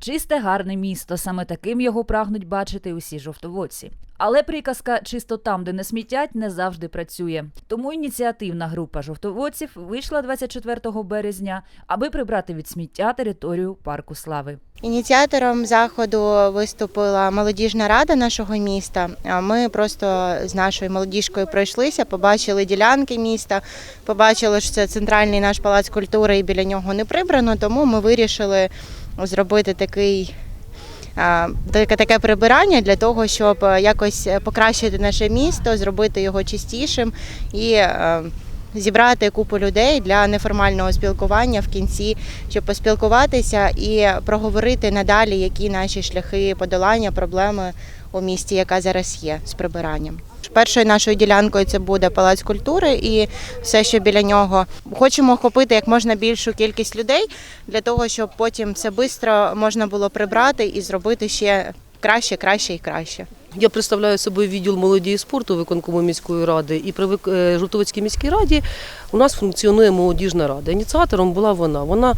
Чисте гарне місто. Саме таким його прагнуть бачити усі жовтоводці. Але приказка чисто там, де не смітять, не завжди працює. Тому ініціативна група жовтоводців вийшла 24 березня, аби прибрати від сміття територію парку слави. Ініціатором заходу виступила молодіжна рада нашого міста. Ми просто з нашою молодіжкою пройшлися, побачили ділянки міста, побачили, що це центральний наш палац культури і біля нього не прибрано. Тому ми вирішили зробити такий. Таке прибирання для того, щоб е, якось покращити наше місто, зробити його чистішим і е, зібрати купу людей для неформального спілкування в кінці, щоб поспілкуватися і проговорити надалі, які наші шляхи подолання проблеми у місті, яка зараз є з прибиранням. Першою нашою ділянкою це буде палац культури і все, що біля нього. Хочемо охопити як можна більшу кількість людей для того, щоб потім все швидко можна було прибрати і зробити ще краще, краще і краще. Я представляю собою відділ молоді і спорту виконкому міської ради. І при е, Жовтовицькій міській раді у нас функціонує молодіжна рада. Ініціатором була вона. Вона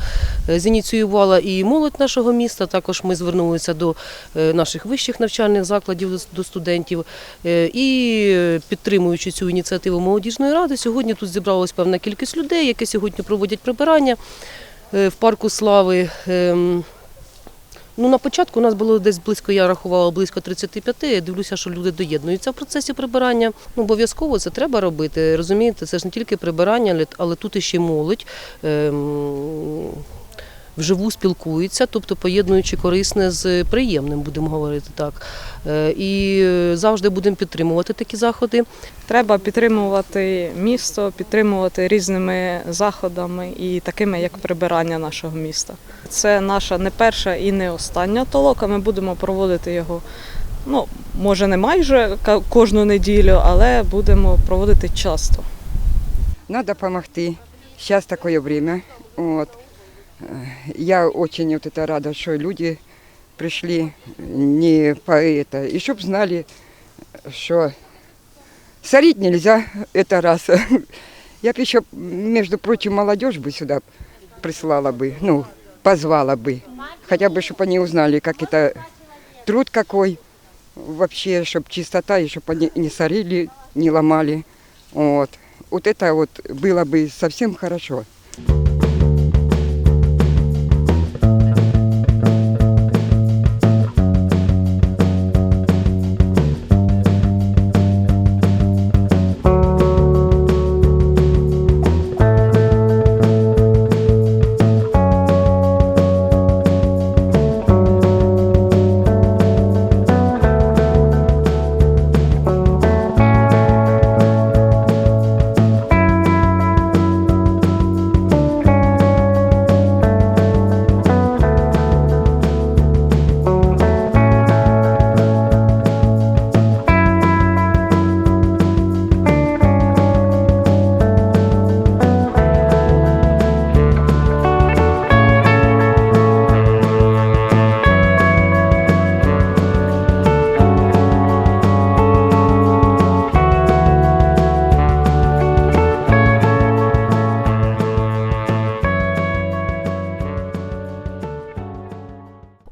е, зініціювала і молодь нашого міста. Також ми звернулися до е, наших вищих навчальних закладів, до- студентів. І підтримуючи цю ініціативу молодіжної ради, сьогодні тут зібралась певна кількість людей, які сьогодні проводять прибирання в парку слави. Ем, Ну, на початку у нас було десь близько, я рахувала близько 35. Я дивлюся, що люди доєднуються в процесі прибирання. Ну, обов'язково це треба робити. Розумієте, це ж не тільки прибирання, але- тут іще молодь. Вживу спілкуються, тобто поєднуючи корисне з приємним, будемо говорити так. Е, І завжди будемо підтримувати такі заходи. Треба підтримувати місто, підтримувати різними заходами і такими, як прибирання нашого міста. Це наша не перша і не остання толока. Ми будемо проводити його. Ну, може, не майже кожну неділю, але будемо проводити часто. Надо помогти. Сейчас такое время. Вот. Я очень вот это рада, что люди пришли не по это. И чтоб знали, что сорить нельзя, это раз. Я бы еще, между прочим, молодежь бы сюда прислала бы, ну, позвала бы. Хотя бы, чтобы они узнали, как это труд какой вообще, чтобы чистота, и чтобы они не сорили, не ломали. Вот. Вот это вот было бы совсем хорошо.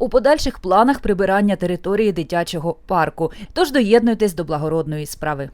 У подальших планах прибирання території дитячого парку. Тож доєднуйтесь до благородної справи.